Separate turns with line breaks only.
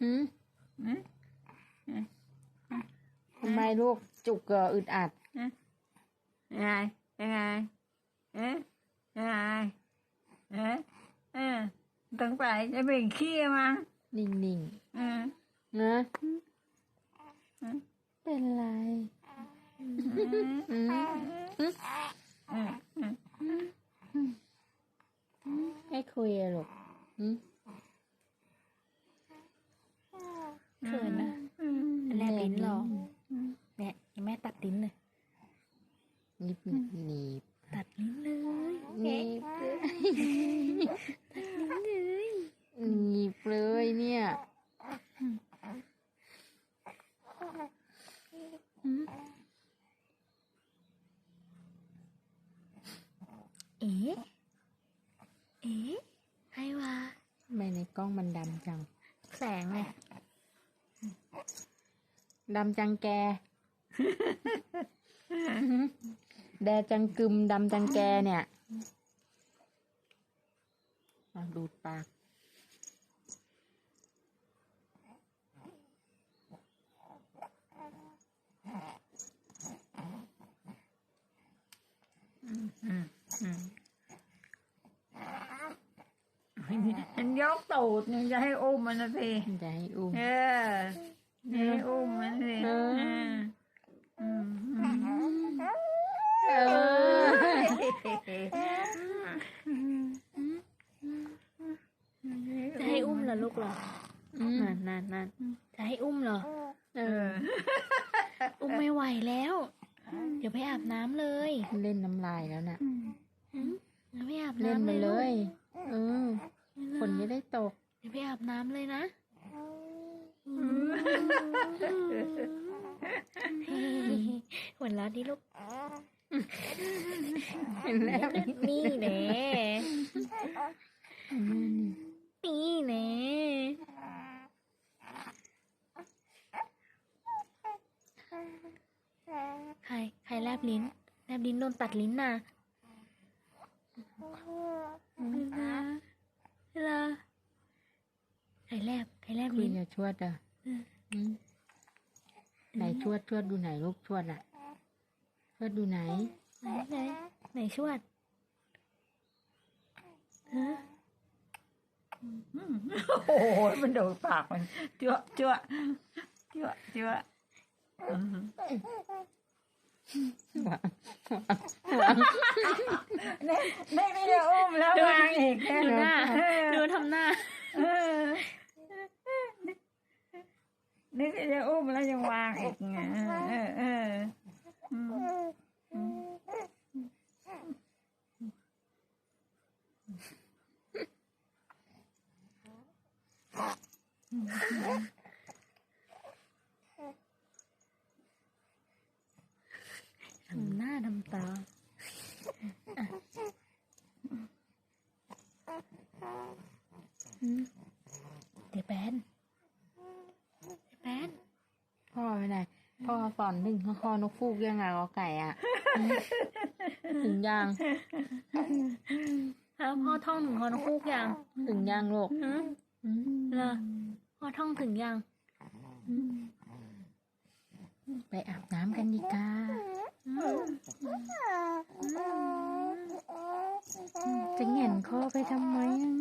หืม
อืม
ทำไมลูกจุกเกออึดอัด
ยังไงยังไงเอ๊ะยังไงเอ๊ะเอ๊ะตั้งแต่จะเป็นขี้มั้ง
นิ่ง
อืม
ๆนะเป็นไรอืม
อืมอืม
ให้คุยอะลูกหืม
เขินนะ
อืม
แลบลิ้นหรอเนี่ยแม่ตัดลิ้นเลย
หนีบหนีบ
ตัดลิ้นเลย
หนีบ
เลย
หนีบเลยเนี่ย
เอ๋เอ๋ใครวะ
ทำไมในกล้องมันดำจัง
แสงเลย
ดำจังแก แดจังกึมดำจังแกเนี่ยอะดูดปาก
มันย กตูดยังจะให้อุ้มมันนะสิ
จะให้อุ้ม
เออให้อุ้มมันสิ
เออ
จะให้อุ้มเหรอลูกเหรอนั่นนั่นนั่นจะให้อุ้มเหรอ
เอ
อ
อุ้
มไม่ไหวแล้ว เดี๋ยวไปอาบน้ำเลย
เล่นน้ำลายแล้วน่ะ
เดี๋ยวไปอาบ
เล่น
น้ำ
ไป
เลย
เล
ลูก
ยเออ ฝนไม่ได้ตก
เดี๋ยวไปอาบน้ำเลยนะหัวเราะดิลูก
เห็นแล้ว
นี่แน่นี่แน่ใครใครแลบลิ้น แลบลิ้นโดนตัดลิ้นน่ะ เวลาใครแลบใครแลบ
คุย
ลิ้น
กับชวดอะอืมไหนชวดชวดดูไหนลูกชวดอะชวดดูไหน
ไหนไหนไหนชวดฮะ
โอ้โหมันโดนปากมันจั่วจั่วจั่วจั่วอืมนี่นี่ไม่ได้อุ้มแล้ววางอีกเนี่ย
ดูหน้า ดูทำหน้า
เออ นี่ไม่ได้อุ้มแล้วยังวางอีกไงเออเออ
ทำหน้าทำตาเดี๋ยวแปนเดี๋ยวแปน
พ่อไปไหนพ่อสอนถึงข้อนกฟูกยังไงกอไก่อะอืมถึงยัง
แล้วพ่อท่องถึงฮอนคูกยัง
ถึงยังลูก
หืม
อืม
เหรอพ่อท่องถึงยัง
ไปอาบน้ำกันดีกาจะเหงียนคอไปทำไมอะ